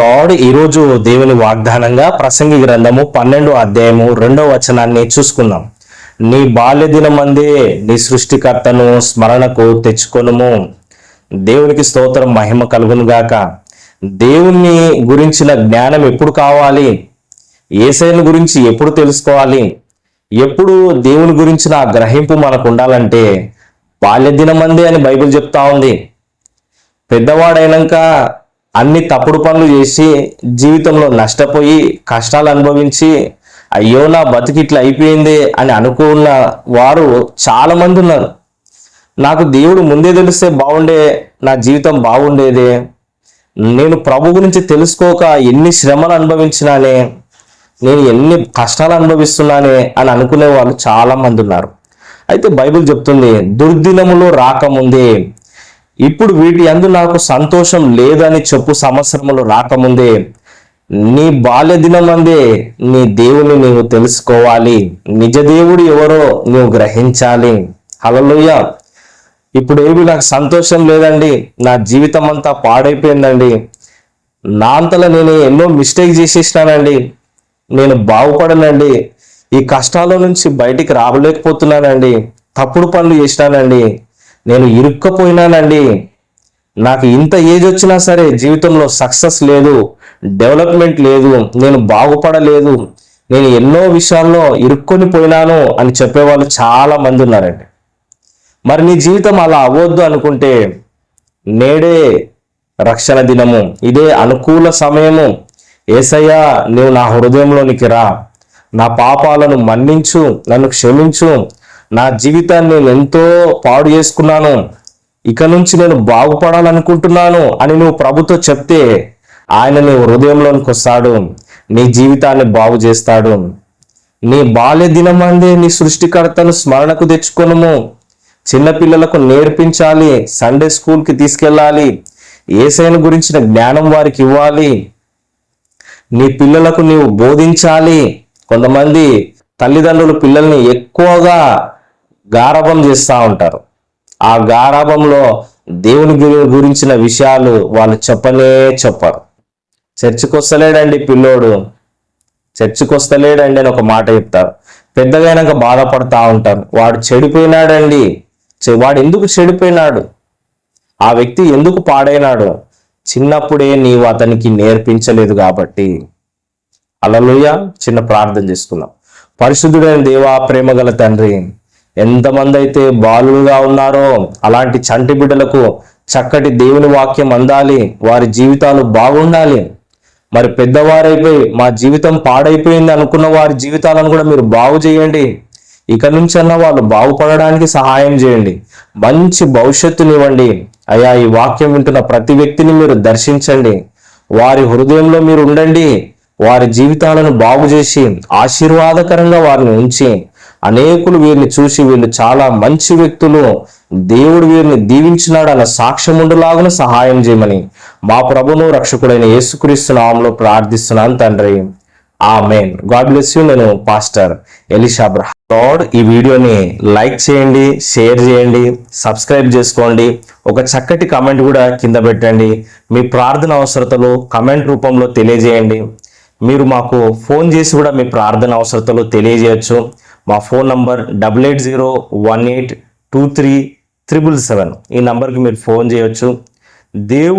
Lord ఈరోజు దేవుని వాగ్దానంగా ప్రసంగి గ్రంథము పన్నెండు అధ్యాయము రెండో వచనాన్ని చూసుకుందాం. నీ బాల్య దినమందే నీ సృష్టికర్తను స్మరణకు తెచ్చుకొనుము. దేవునికి స్తోత్రం మహిమ కలుగును గాక. గురించిన జ్ఞానం ఎప్పుడు కావాలి? ఏసైని గురించి ఎప్పుడు తెలుసుకోవాలి? ఎప్పుడు దేవుని గురించిన ఆ గ్రహింపు మనకు ఉండాలంటే బాల్య దినమందే అని బైబిల్ చెప్తా ఉంది. పెద్దవాడైనాక అన్ని తప్పుడు పనులు చేసి జీవితంలో నష్టపోయి కష్టాలు అనుభవించి అయ్యో నా బతికి ఇట్లా అయిపోయింది అని అనుకున్న వారు చాలామంది ఉన్నారు. నాకు దేవుడు ముందే తెలిస్తే బాగుండే నా జీవితం బాగుండేదే. నేను ప్రభు గురించి తెలుసుకోక ఎన్ని శ్రమలు అనుభవించినానే నేను ఎన్ని కష్టాలు అనుభవిస్తున్నానే అని అనుకునే వాళ్ళు చాలామంది ఉన్నారు. అయితే బైబిల్ చెప్తుంది దుర్దినములు రాకముందే ఇప్పుడు వీటి అందు నాకు సంతోషం లేదని చెప్పు సంవత్సరములు రాకముందే. నీ బాల్య దినమందే నీ దేవుని నీవు తెలుసుకోవాలి. నిజ దేవుడు ఎవరో నువ్వు గ్రహించాలి. హలలుయ ఇప్పుడు ఏమి నాకు సంతోషం లేదండి. నా జీవితం అంతా పాడైపోయిందండి. నా అంతలో నేను ఎన్నో మిస్టేక్ చేసేసినానండి. నేను బాగుపడనండి. ఈ కష్టాల నుంచి బయటికి రావలేకపోతున్నానండి తప్పుడు పనులు చేసినానండి. నేను ఇరుక్కపోయినానండి. నాకు ఇంత ఏజ్ వచ్చినా సరే జీవితంలో సక్సెస్ లేదు డెవలప్మెంట్ లేదు నేను బాగుపడలేదు నేను ఎన్నో విషయాల్లో ఇరుక్కొని పోయినాను అని చెప్పేవాళ్ళు చాలా మంది ఉన్నారండి. మరి నీ జీవితం అలా అవ్వద్దు అనుకుంటే నేడే రక్షణ దినము ఇదే అనుకూల సమయము. ఏసయ్యా నువ్వు నా హృదయంలోనికి రా. నా పాపాలను మన్నించు నన్ను క్షమించు. నా జీవితాన్ని నేను ఎంతో పాడు చేసుకున్నాను. ఇక నుంచి నేను బాగుపడాలనుకుంటున్నాను అని నువ్వు ప్రభుతో చెప్తే ఆయన నీ హృదయంలోనికి వస్తాడు. నీ జీవితాన్ని బాగు చేస్తాడు. నీ బాల్య దినమందే నీ సృష్టికర్తను స్మరణకు తెచ్చుకొనము. చిన్నపిల్లలకు నేర్పించాలి సండే స్కూల్కి తీసుకెళ్ళాలి ఏసైన గురించిన జ్ఞానం వారికి ఇవ్వాలి. నీ పిల్లలకు నీవు బోధించాలి. కొంతమంది తల్లిదండ్రులు పిల్లల్ని ఎక్కువగా గారభం చేస్తూ ఉంటారు. ఆ గారాభంలో దేవుని గురించిన విషయాలు వాళ్ళు చెప్పనే చెప్పరు. చర్చికి వస్తలేడండి పిల్లోడు. చర్చికి వస్తలేడండి అని ఒక మాట చెప్తారు. పెద్దగైనాక బాధపడతా ఉంటారు. వాడు చెడిపోయినాడండి. చె- వాడు ఎందుకు చెడిపోయినాడు? ఆ వ్యక్తి ఎందుకు పాడైనాడు? చిన్నప్పుడే నీవు అతనికి నేర్పించలేదు కాబట్టి. అలలుయ చిన్న ప్రార్థన చేసుకుందాం పరిశుద్ధుడైన దేవా ప్రేమ గల తండ్రి ఎంతమంది అయితే బాలులుగా ఉన్నారో అలాంటి చంటి బిడ్డలకు చక్కటి దేవుని వాక్యం అందాలి వారి జీవితాలు బాగుండాలి. మరి పెద్దవారైపోయి మా జీవితం పాడైపోయింది అనుకున్న వారి జీవితాలను కూడా మీరు బాగు చేయండి. ఇక నుంచన్నా వాళ్ళు బాగుపడడానికి సహాయం చేయండి. మంచి భవిష్యత్తునివ్వండి. అయ్యా ఈ వాక్యం వింటున్న ప్రతి వ్యక్తిని మీరు దర్శించండి. వారి హృదయంలో మీరు ఉండండి. వారి జీవితాలను బాగు చేసి ఆశీర్వాదకరంగా వారిని ఉంచి అనేకులు వీరిని చూసి వీళ్ళు చాలా మంచి వ్యక్తులు. దేవుడు వీరిని దీవించినాడు అన్న సాక్ష్యం ఉండలాగున సహాయం చేయమని మా ప్రభును రక్షకుడైన యేసుక్రీస్తు నామంలో ప్రార్థిస్తున్నాను తండ్రి. ఆమెన్. God bless you. నేను పాస్టర్ ఎలిషా లార్డ్ ఈ వీడియోని లైక్ చేయండి షేర్ చేయండి సబ్స్క్రైబ్ చేసుకోండి. ఒక చక్కటి కమెంట్ కూడా కింద పెట్టండి. మీ ప్రార్థన అవసరతలు కమెంట్ రూపంలో తెలియజేయండి. మీరు మాకు ఫోన్ చేసి కూడా మీ ప్రార్థన అవసరతలు తెలియజేయచ్చు. మా phone number double eight zero one eight two three triple seven. ఈ నంబర్కి మీరు ఫోన్ చేయొచ్చు. దేవుడు